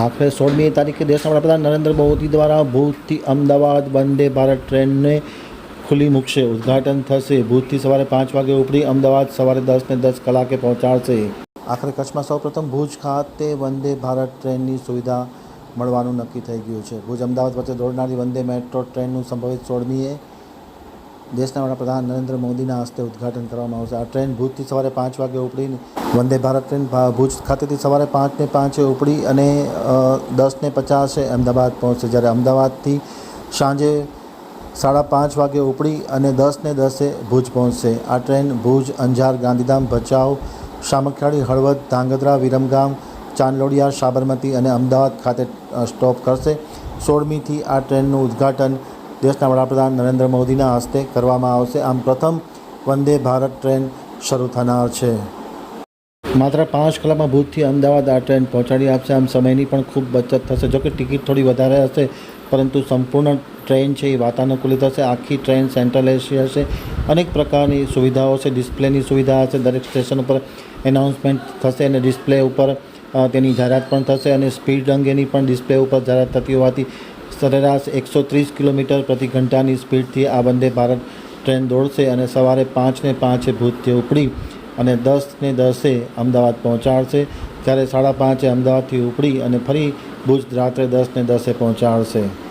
આખરે સોળમી તારીખે દેશના વડાપ્રધાન નરેન્દ્ર મોદી દ્વારા ભુજથી અમદાવાદ વંદે ભારત ટ્રેનને ખુલ્લી મૂકશે. ઉદ્ઘાટન થશે. ભુજથી સવારે પાંચ વાગે ઉપડી અમદાવાદ સવારે દસને દસ કલાકે પહોંચાડશે. આખરે કચ્છમાં સૌપ્રથમ ભુજ ખાતે વંદે ભારત ટ્રેનની સુવિધા મળવાનું નક્કી થઈ ગયું છે. ભુજ અમદાવાદ વચ્ચે દોડનારી વંદે મેટ્રો ટ્રેનનું સંભવિત સોળમીએ દેશના વડાપ્રધાન નરેન્દ્ર મોદીના હસ્તે ઉદ્ઘાટન કરવામાં આવશે. આ ટ્રેન ભુજથી સવારે પાંચ વાગે ઉપડી વંદે ભારત ટ્રેન ભુજ ખાતેથી સવારે પાંચને પાંચે ઉપડી અને દસને પચાસે અમદાવાદ પહોંચશે. જ્યારે અમદાવાદથી સાંજે સાડા પાંચ વાગે ઉપડી અને દસને દસે ભુજ પહોંચશે. આ ટ્રેન ભુજ, અંજાર, ગાંધીધામ, ભચાઉ સામખિયાળી હળવદ, ધાંગધ્રા, વિરમગામ, ચાંદલોડિયા, સાબરમતી અને અમદાવાદ ખાતે સ્ટોપ કરશે. સોળમીથી આ ટ્રેનનું ઉદ્ઘાટન દેશના વડાપ્રધાન નરેન્દ્ર મોદીના હસ્તે કરવામાં આવશે. આમ પ્રથમ વંદે ભારત ટ્રેન શરૂ થનાર છે. માત્ર પાંચ કલાકમાં ભુજથી અમદાવાદ આ ટ્રેન પહોંચાડી આપશે. આમ સમયની પણ ખૂબ બચત થશે. જોકે ટિકિટ થોડી વધારે હશે, પરંતુ સંપૂર્ણ ટ્રેન છે એ વાતાનુકૂલિત હશે. આખી ટ્રેન સેન્ટ્રલ એસી હશે. અનેક પ્રકારની સુવિધાઓ છે ડિસ્પ્લેની સુવિધા હશે. દરેક સ્ટેશન ઉપર એનાઉન્સમેન્ટ થશે અને ડિસ્પ્લે ઉપર તેની જાહેરાત પણ થશે અને સ્પીડ અંગેની પણ ડિસ્પ્લે ઉપર જાહેરાત થતી હોવાથી સરેરાશ એકસો ત્રીસ કિલોમીટર પ્રતિ ઘંટાની સ્પીડથી આ વંદે ભારત ટ્રેન દોડશે અને સવારે પાંચને પાંચે ભૂતથી ઉપડી અને દસને દસે અમદાવાદ પહોંચાડશે. જ્યારે સાડા પાંચે અમદાવાદથી ઉપડી અને ફરી ભુજ રાત્રે દસને દસે પહોંચાડશે.